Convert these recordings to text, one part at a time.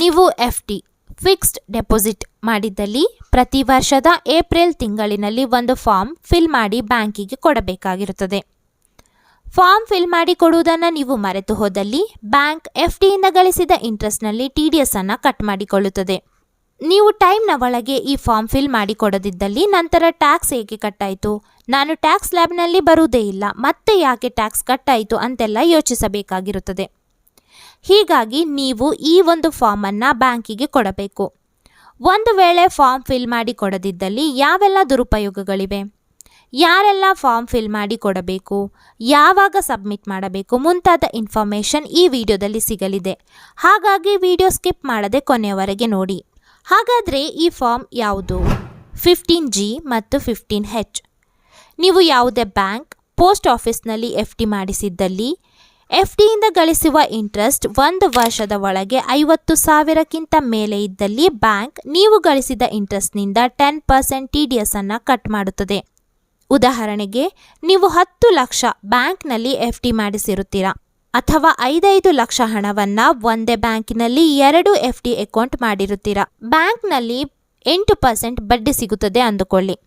ನೀವು F D, fixed deposit ಮಾಡಿದ್ದಲ್ಲಿ ಪ್ರತಿ ವರ್ಷದ ಏಪ್ರಿಲ್ ತಿಂಗಳಿನಲ್ಲಿ ಒಂದು ಫಾರ್ಮ್ ಫಿಲ್ ಮಾಡಿ ಬ್ಯಾಂಕಿಗೆ ಕೊಡಬೇಕಾಗಿರುತ್ತದೆ. ಫಾರ್ಮ್ ಫಿಲ್ ಮಾಡಿ ಕೊಡುವುದನ್ನು ನೀವು ಮರೆತು ಹೋದಲ್ಲಿ ಬ್ಯಾಂಕ್ ಎಫ್ ಡಿಯಿಂದ ಗಳಿಸಿದ ಇಂಟ್ರೆಸ್ಟ್ನಲ್ಲಿ ಟಿ ಡಿ ಎಸ್ ಅನ್ನು ಕಟ್ ಮಾಡಿಕೊಳ್ಳುತ್ತದೆ. ನೀವು ಟೈಮ್ನ ಒಳಗೆ ಈ ಫಾರ್ಮ್ ಫಿಲ್ ಮಾಡಿ ಕೊಡದಿದ್ದಲ್ಲಿ ನಂತರ ಟ್ಯಾಕ್ಸ್ ಏಕೆ ಕಟ್ಟಾಯಿತು? ನಾನು ಟ್ಯಾಕ್ಸ್ ಲ್ಯಾಬ್ನಲ್ಲಿ ಬರುವುದೇ ಇಲ್ಲ, ಮತ್ತೆ ಯಾಕೆ ಟ್ಯಾಕ್ಸ್ ಕಟ್ಟಾಯಿತು ಅಂತೆಲ್ಲ ಯೋಚಿಸಬೇಕಾಗಿರುತ್ತದೆ. ಹೀಗಾಗಿ ನೀವು ಈ ಒಂದು ಫಾರ್ಮನ್ನು ಬ್ಯಾಂಕಿಗೆ ಕೊಡಬೇಕು. ಒಂದು ವೇಳೆ ಫಾರ್ಮ್ ಫಿಲ್ ಮಾಡಿ ಕೊಡದಿದ್ದಲ್ಲಿ ಯಾವೆಲ್ಲ ದುರುಪಯೋಗಗಳಿವೆ? ಯಾರೆಲ್ಲ ಫಾರ್ಮ್ ಫಿಲ್ ಮಾಡಿ ಕೊಡಬೇಕು? ಯಾವಾಗ ಸಬ್ಮಿಟ್ ಮಾಡಬೇಕು? ಮುಂತಾದ ಇನ್ಫಾರ್ಮೇಷನ್ ಈ ವಿಡಿಯೋದಲ್ಲಿ ಸಿಗಲಿದೆ. ಹಾಗಾಗಿ ವಿಡಿಯೋ ಸ್ಕಿಪ್ ಮಾಡದೆ ಕೊನೆಯವರೆಗೆ ನೋಡಿ. ಹಾಗಾದರೆ ಈ ಫಾರ್ಮ್ ಯಾವುದು? ಫಿಫ್ಟೀನ್ ಜಿ ಮತ್ತು ಫಿಫ್ಟೀನ್ ಹೆಚ್. ನೀವು ಯಾವುದೇ ಬ್ಯಾಂಕ್, ಪೋಸ್ಟ್ ಆಫೀಸ್ನಲ್ಲಿ ಎಫ್ ಡಿ ಮಾಡಿಸಿದ್ದಲ್ಲಿ ಎಫ್ ಡಿಯಿಂದ ಗಳಿಸುವ ಇಂಟ್ರೆಸ್ಟ್ ಒಂದು ವರ್ಷದ ಒಳಗೆ ಐವತ್ತು ಸಾವಿರಕ್ಕಿಂತ ಮೇಲೆ ಇದ್ದಲ್ಲಿ ಬ್ಯಾಂಕ್ ನೀವು ಗಳಿಸಿದ ಇಂಟ್ರೆಸ್ಟ್ನಿಂದ ten percent T D S ಅನ್ನು ಕಟ್ ಮಾಡುತ್ತದೆ. ಉದಾಹರಣೆಗೆ, ನೀವು ಹತ್ತು ಲಕ್ಷ ಬ್ಯಾಂಕ್ನಲ್ಲಿ ಎಫ್ ಡಿ ಮಾಡಿಸಿರುತ್ತೀರಾ? ಅಥವಾ ಐದೈದು ಲಕ್ಷ ಹಣವನ್ನು ಒಂದೇ ಬ್ಯಾಂಕಿನಲ್ಲಿ ಎರಡು ಎಫ್ ಡಿ ಅಕೌಂಟ್ ಮಾಡಿರುತ್ತೀರಾ? ಬ್ಯಾಂಕ್ನಲ್ಲಿ ಎಂಟು ಪರ್ಸೆಂಟ್ ಬಡ್ಡಿ ಸಿಗುತ್ತದೆ ಅಂದುಕೊಳ್ಳಿ.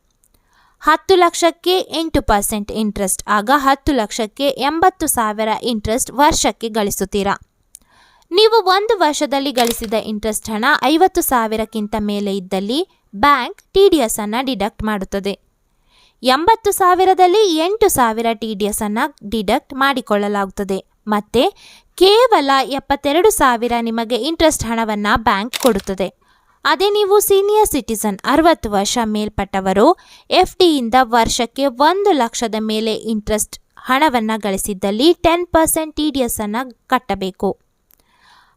ಹತ್ತು ಲಕ್ಷಕ್ಕೆ ಎಂಟು ಪರ್ಸೆಂಟ್ ಇಂಟ್ರೆಸ್ಟ್, ಆಗ ಹತ್ತು ಲಕ್ಷಕ್ಕೆ ಎಂಬತ್ತು ಸಾವಿರ ಇಂಟ್ರೆಸ್ಟ್ ವರ್ಷಕ್ಕೆ ಗಳಿಸುತ್ತೀರಾ? ನೀವು ಒಂದು ವರ್ಷದಲ್ಲಿ ಗಳಿಸಿದ ಇಂಟ್ರೆಸ್ಟ್ ಹಣ ಐವತ್ತು ಸಾವಿರಕ್ಕಿಂತ ಮೇಲೆ ಇದ್ದಲ್ಲಿ ಬ್ಯಾಂಕ್ ಟಿ ಡಿ ಎಸ್ ಅನ್ನು ಡಿಡಕ್ಟ್ ಮಾಡುತ್ತದೆ. ಎಂಬತ್ತು ಸಾವಿರದಲ್ಲಿ ಎಂಟು ಸಾವಿರ ಟಿ ಡಿ ಎಸ್ ಅನ್ನು ಡಿಡಕ್ಟ್ ಮಾಡಿಕೊಳ್ಳಲಾಗುತ್ತದೆ. ಮತ್ತೆ ಕೇವಲ ಎಪ್ಪತ್ತೆರಡು ಸಾವಿರ ನಿಮಗೆ ಇಂಟ್ರೆಸ್ಟ್ ಹಣವನ್ನು ಬ್ಯಾಂಕ್ ಕೊಡುತ್ತದೆ. ಅದೇ ನೀವು ಸೀನಿಯರ್ ಸಿಟಿಸನ್ ಅರವತ್ತು ವರ್ಷ ಮೇಲ್ಪಟ್ಟವರು ಎಫ್ ಡಿಯಿಂದ ವರ್ಷಕ್ಕೆ ಒಂದು ಲಕ್ಷದ ಮೇಲೆ ಇಂಟ್ರೆಸ್ಟ್ ಹಣವನ್ನು ಗಳಿಸಿದ್ದಲ್ಲಿ ten percent T D S ಅನ್ನು ಕಟ್ಟಬೇಕು.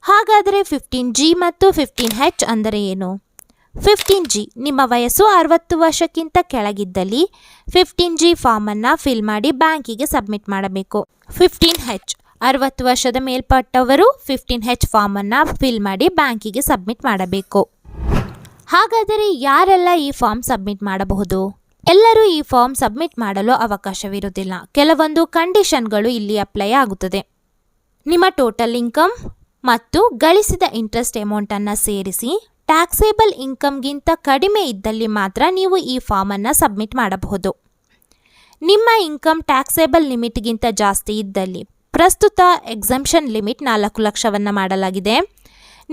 ಹಾಗಾದರೆ ಫಿಫ್ಟೀನ್ ಜಿ ಮತ್ತು ಫಿಫ್ಟೀನ್ ಹೆಚ್ ಅಂದರೆ ಏನು? ಫಿಫ್ಟೀನ್ ಜಿ ನಿಮ್ಮ ವಯಸ್ಸು ಅರವತ್ತು ವರ್ಷಕ್ಕಿಂತ ಕೆಳಗಿದ್ದಲ್ಲಿ ಫಿಫ್ಟೀನ್ ಜಿ ಫಾರ್ಮನ್ನು ಫಿಲ್ ಮಾಡಿ ಬ್ಯಾಂಕಿಗೆ ಸಬ್ಮಿಟ್ ಮಾಡಬೇಕು. ಫಿಫ್ಟೀನ್ ಹೆಚ್ ಅರವತ್ತು ವರ್ಷದ ಮೇಲ್ಪಟ್ಟವರು ಫಿಫ್ಟೀನ್ ಹೆಚ್ ಫಾರ್ಮನ್ನು ಫಿಲ್ ಮಾಡಿ ಬ್ಯಾಂಕಿಗೆ ಸಬ್ಮಿಟ್ ಮಾಡಬೇಕು. ಹಾಗಾದರೆ ಯಾರೆಲ್ಲ ಈ ಫಾರ್ಮ್ ಸಬ್ಮಿಟ್ ಮಾಡಬಹುದು? ಎಲ್ಲರೂ ಈ ಫಾರ್ಮ್ ಸಬ್ಮಿಟ್ ಮಾಡಲು ಅವಕಾಶವಿರುವುದಿಲ್ಲ. ಕೆಲವೊಂದು ಕಂಡೀಷನ್ಗಳು ಇಲ್ಲಿ ಅಪ್ಲೈ ಆಗುತ್ತದೆ. ನಿಮ್ಮ ಟೋಟಲ್ ಇನ್ಕಮ್ ಮತ್ತು ಗಳಿಸಿದ ಇಂಟ್ರೆಸ್ಟ್ ಅಮೌಂಟನ್ನು ಸೇರಿಸಿ ಟ್ಯಾಕ್ಸೇಬಲ್ ಇನ್ಕಮ್ಗಿಂತ ಕಡಿಮೆ ಇದ್ದಲ್ಲಿ ಮಾತ್ರ ನೀವು ಈ ಫಾರ್ಮನ್ನು ಸಬ್ಮಿಟ್ ಮಾಡಬಹುದು. ನಿಮ್ಮ ಇನ್ಕಮ್ ಟ್ಯಾಕ್ಸೇಬಲ್ ಲಿಮಿಟ್ಗಿಂತ ಜಾಸ್ತಿ ಇದ್ದಲ್ಲಿ ಪ್ರಸ್ತುತ ಎಕ್ಸಮ್ಷನ್ ಲಿಮಿಟ್ ನಾಲ್ಕು ಲಕ್ಷವನ್ನು ಮಾಡಲಾಗಿದೆ.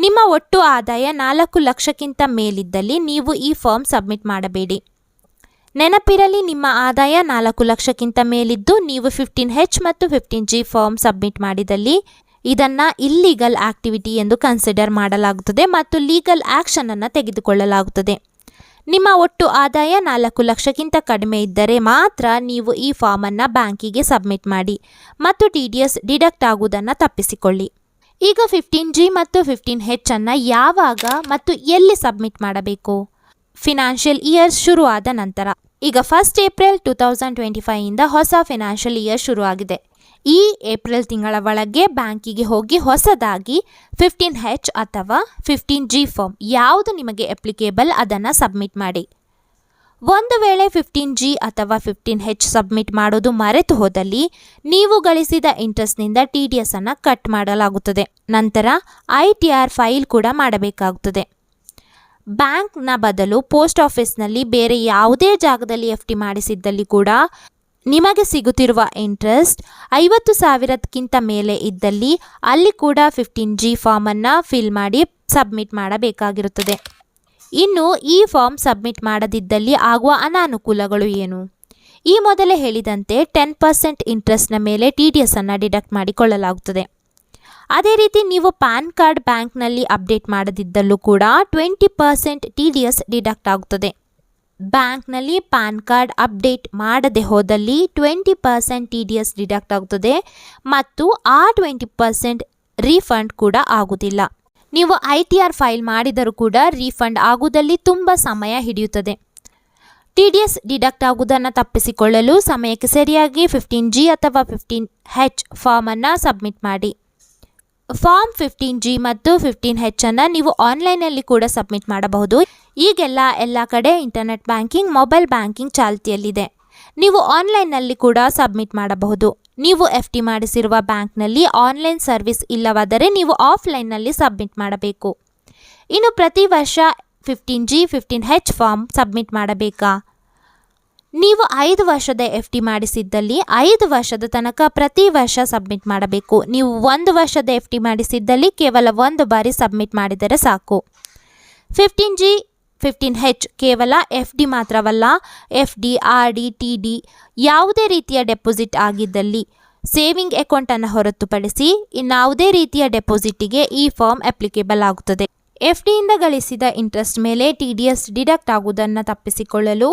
ನಿಮ್ಮ ಒಟ್ಟು ಆದಾಯ ನಾಲ್ಕು ಲಕ್ಷಕ್ಕಿಂತ ಮೇಲಿದ್ದಲ್ಲಿ ನೀವು ಈ ಫಾರ್ಮ್ ಸಬ್ಮಿಟ್ ಮಾಡಬೇಡಿ. ನೆನಪಿರಲಿ, ನಿಮ್ಮ ಆದಾಯ ನಾಲ್ಕು ಲಕ್ಷಕ್ಕಿಂತ ಮೇಲಿದ್ದು ನೀವು ಫಿಫ್ಟೀನ್ ಹೆಚ್ ಮತ್ತು ಫಿಫ್ಟೀನ್ ಜಿ ಫಾರ್ಮ್ ಸಬ್ಮಿಟ್ ಮಾಡಿದಲ್ಲಿ ಇದನ್ನು ಇಲ್ಲೀಗಲ್ ಆಕ್ಟಿವಿಟಿ ಎಂದು ಕನ್ಸಿಡರ್ ಮಾಡಲಾಗುತ್ತದೆ ಮತ್ತು ಲೀಗಲ್ ಆ್ಯಕ್ಷನನ್ನು ತೆಗೆದುಕೊಳ್ಳಲಾಗುತ್ತದೆ. ನಿಮ್ಮ ಒಟ್ಟು ಆದಾಯ ನಾಲ್ಕು ಲಕ್ಷಕ್ಕಿಂತ ಕಡಿಮೆ ಇದ್ದರೆ ಮಾತ್ರ ನೀವು ಈ ಫಾರ್ಮನ್ನು ಬ್ಯಾಂಕಿಗೆ ಸಬ್ಮಿಟ್ ಮಾಡಿ ಮತ್ತು ಟಿ ಡಿ ಎಸ್ ಡಿಡಕ್ಟ್ ಆಗುವುದನ್ನು ತಪ್ಪಿಸಿಕೊಳ್ಳಿ. ಈಗ ಫಿಫ್ಟೀನ್ ಜಿ ಮತ್ತು ಫಿಫ್ಟೀನ್ ಹೆಚ್ ಅನ್ನು ಯಾವಾಗ ಮತ್ತು ಎಲ್ಲಿ ಸಬ್ಮಿಟ್ ಮಾಡಬೇಕು? ಫಿನಾನ್ಷಿಯಲ್ ಇಯರ್ ಶುರುವಾದ ನಂತರ. ಈಗ first April two thousand twenty ಫೈವಿಂದ ಹೊಸ ಫಿನಾನ್ಷಿಯಲ್ ಇಯರ್ ಶುರುವಾಗಿದೆ. ಈ ಏಪ್ರಿಲ್ ತಿಂಗಳ ಒಳಗೆ ಬ್ಯಾಂಕಿಗೆ ಹೋಗಿ ಹೊಸದಾಗಿ ಫಿಫ್ಟೀನ್ ಹೆಚ್ ಅಥವಾ ಫಿಫ್ಟೀನ್ ಜಿ ಫಾರ್ಮ್ ಯಾವುದು ನಿಮಗೆ ಅಪ್ಲಿಕೇಬಲ್ ಅದನ್ನು ಸಬ್ಮಿಟ್ ಮಾಡಿ. ಒಂದು ವೇಳೆ ಫಿಫ್ಟೀನ್ ಜಿ ಅಥವಾ ಫಿಫ್ಟೀನ್ ಹೆಚ್ ಸಬ್ಮಿಟ್ ಮಾಡೋದು ಮರೆತು ಹೋದಲ್ಲಿ ನೀವು ಗಳಿಸಿದ ಇಂಟ್ರೆಸ್ಟ್ನಿಂದ ಟಿ ಡಿ ಎಸ್ ಅನ್ನು ಕಟ್ ಮಾಡಲಾಗುತ್ತದೆ. ನಂತರ ಐ ಟಿ ಆರ್ ಫೈಲ್ ಕೂಡ ಮಾಡಬೇಕಾಗುತ್ತದೆ. ಬ್ಯಾಂಕ್ನ ಬದಲು ಪೋಸ್ಟ್ ಆಫೀಸ್ನಲ್ಲಿ ಬೇರೆ ಯಾವುದೇ ಜಾಗದಲ್ಲಿ ಎಫ್ ಟಿ ಮಾಡಿಸಿದ್ದಲ್ಲಿ ಕೂಡ ನಿಮಗೆ ಸಿಗುತ್ತಿರುವ ಇಂಟ್ರೆಸ್ಟ್ ಐವತ್ತು ಸಾವಿರಕ್ಕಿಂತ ಮೇಲೆ ಇದ್ದಲ್ಲಿ ಅಲ್ಲಿ ಕೂಡ ಫಿಫ್ಟೀನ್ ಜಿ ಫಾರ್ಮನ್ನು ಫಿಲ್ ಮಾಡಿ ಸಬ್ಮಿಟ್ ಮಾಡಬೇಕಾಗಿರುತ್ತದೆ. ಇನ್ನು ಈ ಫಾರ್ಮ್ ಸಬ್ಮಿಟ್ ಮಾಡದಿದ್ದಲ್ಲಿ ಆಗುವ ಅನಾನುಕೂಲಗಳು ಏನು? ಈ ಮೊದಲೇ ಹೇಳಿದಂತೆ ಟೆನ್ ಪರ್ಸೆಂಟ್ ಇಂಟ್ರೆಸ್ಟ್ನ ಮೇಲೆ ಟಿ ಡಿ ಎಸ್ ಅನ್ನು ಡಿಡಕ್ಟ್ ಮಾಡಿಕೊಳ್ಳಲಾಗುತ್ತದೆ. ಅದೇ ರೀತಿ ನೀವು ಪ್ಯಾನ್ ಕಾರ್ಡ್ ಬ್ಯಾಂಕ್ನಲ್ಲಿ ಅಪ್ಡೇಟ್ ಮಾಡದಿದ್ದಲ್ಲೂ ಕೂಡ twenty percent T D S deduct ಆಗುತ್ತದೆ. ಬ್ಯಾಂಕ್ನಲ್ಲಿ ಪ್ಯಾನ್ ಕಾರ್ಡ್ ಅಪ್ಡೇಟ್ ಮಾಡದೆ ಹೋದಲ್ಲಿ twenty percent T D S deduct ಆಗುತ್ತದೆ ಮತ್ತು ಆ ಟ್ವೆಂಟಿ ಪರ್ಸೆಂಟ್ ರೀಫಂಡ್ ಕೂಡ ಆಗುವುದಿಲ್ಲ. ನೀವು ಐ ಟಿ ಆರ್ ಫೈಲ್ ಮಾಡಿದರೂ ಕೂಡ ರೀಫಂಡ್ ಆಗುವುದಲ್ಲಿ ತುಂಬ ಸಮಯ ಹಿಡಿಯುತ್ತದೆ. ಟಿ ಡಿ ಎಸ್ ಡಿಡಕ್ಟ್ ಆಗುವುದನ್ನು ತಪ್ಪಿಸಿಕೊಳ್ಳಲು ಸಮಯಕ್ಕೆ ಸರಿಯಾಗಿ ಫಿಫ್ಟೀನ್ ಜಿ ಅಥವಾ ಫಿಫ್ಟೀನ್ ಹೆಚ್ ಫಾರ್ಮನ್ನು ಸಬ್ಮಿಟ್ ಮಾಡಿ. ಫಾರ್ಮ್ ಫಿಫ್ಟೀನ್ ಜಿ ಮತ್ತು ಫಿಫ್ಟೀನ್ ಹೆಚ್ ಅನ್ನು ನೀವು ಆನ್ಲೈನಲ್ಲಿ ಕೂಡ ಸಬ್ಮಿಟ್ ಮಾಡಬಹುದು. ಈಗೆಲ್ಲ ಎಲ್ಲ ಕಡೆ ಇಂಟರ್ನೆಟ್ ಬ್ಯಾಂಕಿಂಗ್, ಮೊಬೈಲ್ ಬ್ಯಾಂಕಿಂಗ್ ಚಾಲ್ತಿಯಲ್ಲಿದೆ. ನೀವು ಆನ್ಲೈನ್ನಲ್ಲಿ ಕೂಡ ಸಬ್ಮಿಟ್ ಮಾಡಬಹುದು. ನೀವು ಎಫ್ ಟಿ ಮಾಡಿಸಿರುವ ಬ್ಯಾಂಕ್ನಲ್ಲಿ ಆನ್ಲೈನ್ ಸರ್ವಿಸ್ ಇಲ್ಲವಾದರೆ ನೀವು ಆಫ್ಲೈನ್ನಲ್ಲಿ ಸಬ್ಮಿಟ್ ಮಾಡಬೇಕು. ಇನ್ನು ಪ್ರತಿ ವರ್ಷ fifteen G, fifteen H form submit ಮಾಡಬೇಕಾ? ನೀವು ಐದು ವರ್ಷದ ಎಫ್ ಡಿ ಮಾಡಿಸಿದ್ದಲ್ಲಿ ಐದು ವರ್ಷದ ತನಕ ಪ್ರತಿ ವರ್ಷ ಸಬ್ಮಿಟ್ ಮಾಡಬೇಕು. ನೀವು ಒಂದು ವರ್ಷದ ಎಫ್ ಡಿ ಮಾಡಿಸಿದ್ದಲ್ಲಿ ಕೇವಲ ಒಂದು ಬಾರಿ ಸಬ್ಮಿಟ್ ಮಾಡಿದರೆ ಸಾಕು. ಫಿಫ್ಟೀನ್ ಜಿ ಫಿಫ್ಟೀನ್ ಹೆಚ್ ಕೇವಲ ಎಫ್ ಡಿ ಮಾತ್ರವಲ್ಲ F D R D T D ಯಾವುದೇ ರೀತಿಯ ಡೆಪಾಸಿಟ್ ಆಗಿದ್ದಲ್ಲಿ ಸೇವಿಂಗ್ ಅಕೌಂಟನ್ನು ಹೊರತುಪಡಿಸಿ ಇನ್ನಾವುದೇ ರೀತಿಯ ಡೆಪಾಸಿಟಿಗೆ ಈ ಫಾರ್ಮ್ ಅಪ್ಲಿಕೇಬಲ್ ಆಗುತ್ತದೆ. ಎಫ್ ಡಿಯಿಂದ ಗಳಿಸಿದ ಇಂಟ್ರೆಸ್ಟ್ ಮೇಲೆ ಟಿ ಡಿ ಎಸ್ ಡಿಡಕ್ಟ್ ಆಗುವುದನ್ನು ತಪ್ಪಿಸಿಕೊಳ್ಳಲು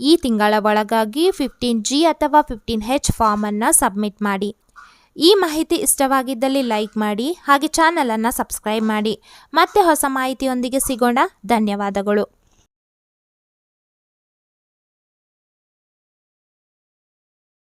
ಈ ತಿಂಗಳ ಒಳಗಾಗಿ ಫಿಫ್ಟೀನ್ ಜಿ ಅಥವಾ ಫಿಫ್ಟೀನ್ ಹೆಚ್ ಫಾರ್ಮನ್ನು ಸಬ್ಮಿಟ್ ಮಾಡಿ. ಈ ಮಾಹಿತಿ ಇಷ್ಟವಾಗಿದ್ದಲ್ಲಿ ಲೈಕ್ ಮಾಡಿ ಹಾಗೆ ಚಾನಲನ್ನು ಸಬ್ಸ್ಕ್ರೈಬ್ ಮಾಡಿ ಮತ್ತೆ ಹೊಸ ಮಾಹಿತಿಯೊಂದಿಗೆ ಸಿಗೋಣ. ಧನ್ಯವಾದಗಳು.